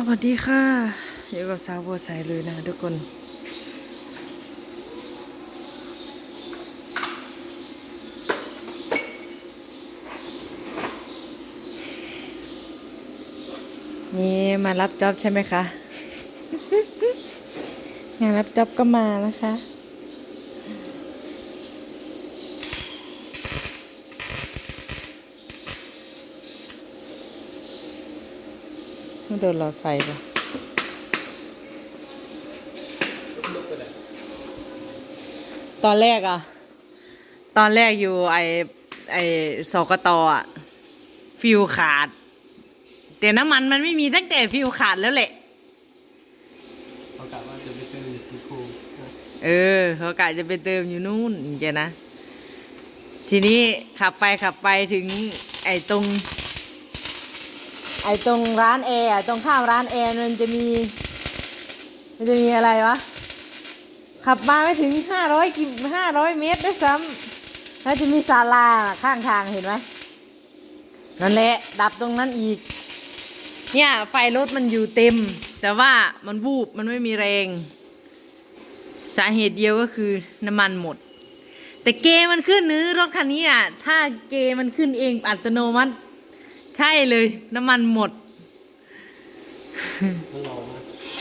สวัสดีค่ะอยู่กับสาวบัวใสเลยนะทุกคน นี่มารับจ็อบใช่ไหมคะ งานรับจ็อบก็มานะคะ ไม่โดนหลอดไฟปะตอนแรกอะตอนแรกอยู่ไอไอสกตอะฟิวขาด แต่น้ำมันมันไม่มีตั้งแต่ฟิวขาดแล้วแหละเขากะว่าจะไปเจอซีโครงเออเขากะจะไปเติมอยู่นู่นเจนะ ทีนี้ขับไปขับไปถึงไอ้ตรงไอ้ตรงร้านแอร์ตรงข้ามร้านแอร์มันจะมี มันจะมีอะไรวะ ขับมาไม่ถึงห้าร้อยกิห้าร้อยเมตรด้วยซ้ำแล้วจะมีศาลาข้างทางเห็นไหมนั่นแหละดับตรงนั้นอีก เนี่ยไฟรถมันอยู่เต็ม แต่ว่ามันวูบมันไม่มีแรง สาเหตุเดียวก็คือน้ำมันหมด แต่เกมันขึ้นนื้อรถคันนี้อะถ้าเกมันขึ้นเองอัตโนมัติ ใช่เลย น้ำมันหมด มันรอมา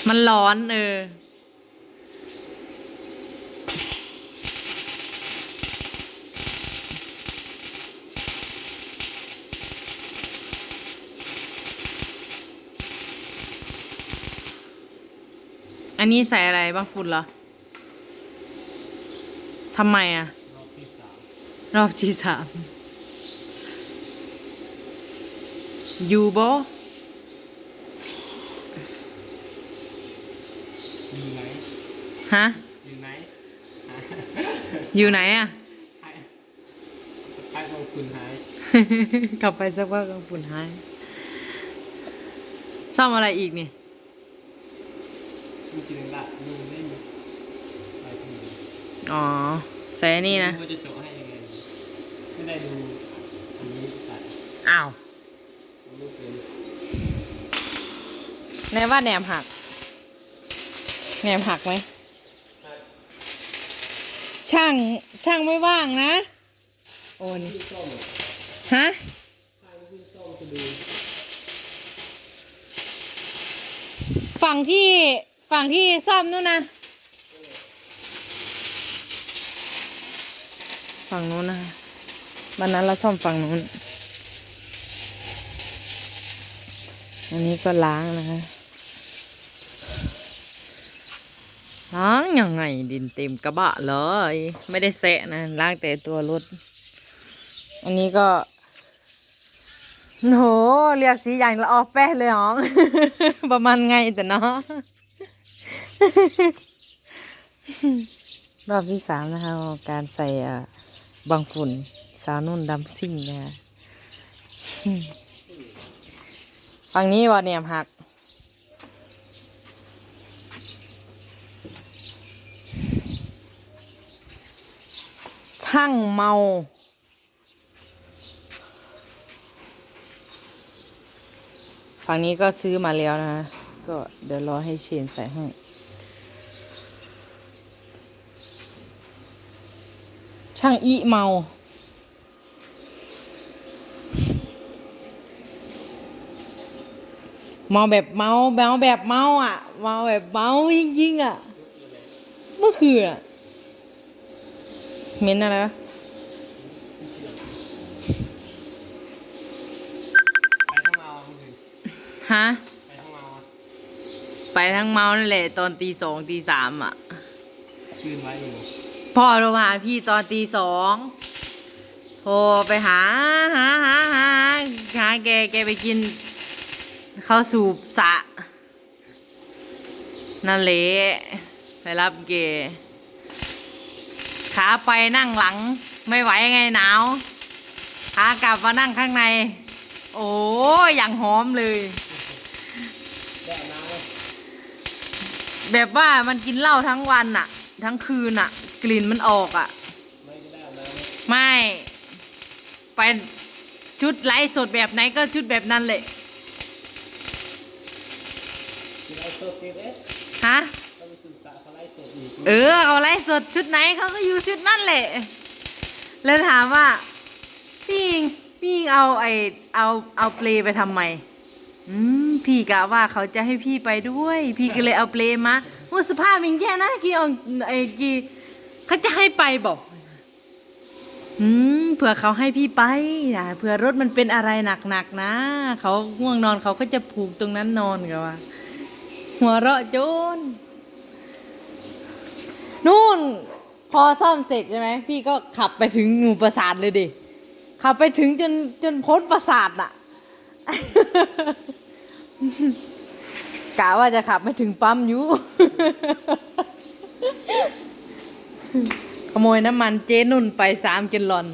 มันร้อนเออ อันนี้ใส่อะไรบ้างฝุ่นเหรอทำไมอะรอบที่สามรอบที่สาม อยู่บ่อยู่ไหนฮะอยู่ไหนอยู่ไหนอะหายสกายของคุณหายกลับไปสักพักก็ฝุ่นหายซ่อมอะไรอีกนี่จริงๆละดูไม่มีอะไรที่ไหนอ๋อใส่อันนี่นะไม่รู้ว่าจะโจาะให้ยังไงดีไม่ได้ดูอันนี้ใส่อ้าวรูปเป็น แน่ว่าแหนมหัก แหนมหักไหม ช่างช่างไม่ว่างนะ โอนฮะฝั่งที่ฝั่งที่ซ่อมนู่นนะฝั่งนู้นนะวันนั้นเราซ่อมฝั่งนู้น อันนี้ก็ล้างนะคะล้างยังไงดินเต็มกระบะเลย ไม่ได้แสะนะล้างแต่ตัวรถ อันนี้ก็โหเรียกสีอย่างละออกแป้เลยหรอประมาณไงแต่เนาะรอบที่สามนะคะการใส่บางฝุ่นสาวนุ่นดำซิ่งนะคะ ฝั่งนี้ว่าเนี่ยหัก ช่างเมาฝั่งนี้ก็ซื้อมาแล้วนะ ก็เดี๋ยวรอให้เชนใส่ให้ ช่างอีเมา เมาแบบเมาเมาแบบเมาอะ เมาแบบเมาจริงๆอะ เมื่อคืนอะเม็นอะไรวะฮะไปทั้งเมาไปทั้งเมานั่นแหละ ตอนตีสองตีสามอะคืนไว้อยู่พ่อโทรมาหาพี่ตอนตีสองโทรไปหาหาหาหาหาแกแกไปกิน ข้าสูบสะนั่นแหละไปรับแกขาไปนั่งหลังไม่ไหวไงหนาวขากลับมานั่งข้างใน โอ้ยอย่างหอมเลย แบบว่ามันกินเหล้าทั้งวันอะทั้งคืนอะกลิ่นมันออกอะไม่ได้เลยไม่ไปชุดไลฟ์สดแบบไหนก็ชุดแบบนั้นเลย มีไลฟ์สดเอ๊ะฮะก็ไปศึกษาเขาไลฟ์สดอีกเออ เอาไลฟ์สดชุดไหนเขาก็อยู่ชุดนั่นแหละ แล้วถามว่า พี่ยิงพี่ยิงเอาไอเอาเอาเปลไปทำไม อืมพี่กะว่าเขาจะให้พี่ไปด้วย พี่ก็เลยเอาเปลมาว่าสภาพมิงแค่นะกี่อาไอกี่เขาจะให้ไปบอกอืมเผื่อเขาให้พี่ไปนะเผื่อรถมันเป็นอะไรหนักๆนะเขาง่วงนอนเขาก็จะผูกตรงนั้นนอนกันว่า หัวเราะโจนนู่น พอซ่อมเสร็จใช่ไหมพี่ก็ขับไปถึงงูปราสาทเลยดิ ขับไปถึงจนจนพ้นปราสาทน่ะกะว่าจะขับไปถึงปั๊มอยู่ ขโมยน้ำมันเจ๊นุ่นไปสามแกลลน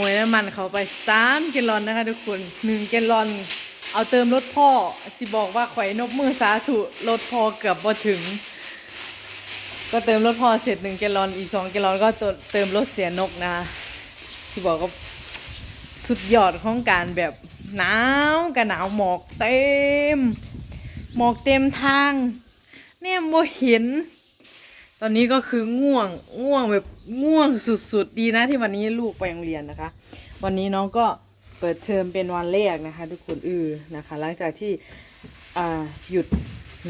โมยน้ำมันเขาไปสามแกลลอนนะคะทุกคนหนึ่งแกลลอน เอาเติมรถพ่อสิบอกว่าข่อยนบมือสาธุรถพ่อเกือบพอถึง ก็เติมรถพ่อเสร็จหนึ่งแกลลอนอีกสองแกลลอนก็เติมรถเสียนกนะคะที่บอกว่าสุดยอดของการแบบหนาวกับหนาวหมอกเต็ม หมอกเต็มทาง เนี่ยโมเห็น ตอนนี้ก็คือง่วงง่วงแบบง่วงสุดๆดีนะที่วันนี้ลูกไปโรงเรียนนะคะ วันนี้น้องก็เปิดเทอมเป็นวันแรกนะคะ ทุกคนอือนะคะ หลังจากที่หยุด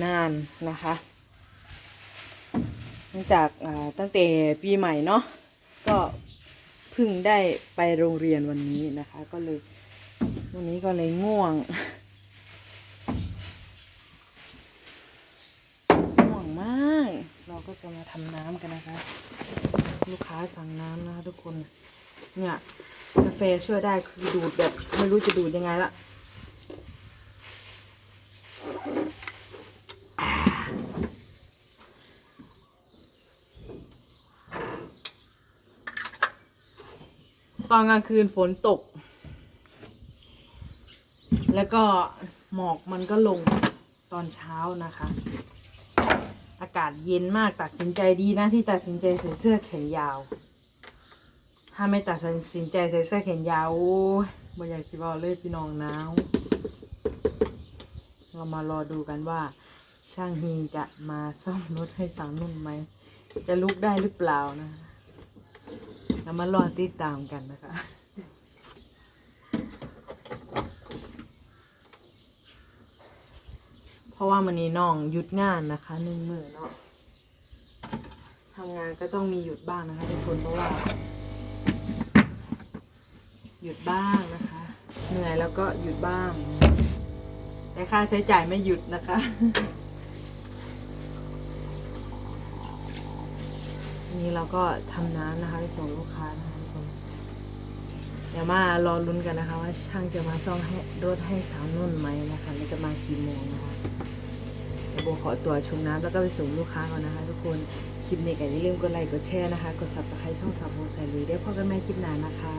นานนะคะหลังจากาตั้งแต่ปีใหม่เนาะก็เพิ่งได้ไปโรงเรียนวันนี้นะคะ ก็เลยวันนี้ก็เลยง่วงง่วงมาก เราก็จะมาทำน้ำกันนะคะ ลูกค้าสั่งน้ำนะคะทุกคนเนี่ยกาแฟช่วยได้คือดูดแบบไม่รู้จะดูดยังไงละตอนกลางคืนฝนตก แล้วก็หมอกมันก็ลงตอนเช้านะคะากาศเย็นมากตัดสินใจดีนะที่ตัดสินใจใส่เสื้อแขนยาว ถ้าไม่ตัดสินใจใส่เสื้อแขนยาวโอ้ยบ่อยากสิบอกเลยพี่น้องหนาวเรามารอดูกันว่า ช่างฮีจะมาซ่อมรถให้สาวนุ่นไหม จะลุกได้หรือเปล่านะเรามารอติดตามกันนะคะ เพราะว่ามันนี้น้องหยุดงานนะคะหนึ่งมือเนาะทำงานก็ต้องมีหยุดบ้างนะคะทุกคนเพราะว่า หยุดบ้างนะคะ เหนื่อยแล้วก็หยุดบ้าง แต่ค่าใช้จ่ายไม่หยุดนะคะนี่เราก็ทำน้ำนะคะไปส่งลูกค้านะคะทุกคนเดี๋ยวมารอลุ้นกันนะคะ ว่าช่างจะมาซ่อมให้รถให้สาวนุ่นไหมนะคะแล้วจะมากี่โมงนะคะ โบขอตัวชมน้ำแล้วก็ไปส่งลูกค้าก่อนนะคะ ทุกคนคลิปนี้ก็อย่าลืมกดไลค์กดแชร์นะคะ กดซับสไครต์ช่องสาวโบไซลุยได้พบกันใหม่คลิปหน้านะคะ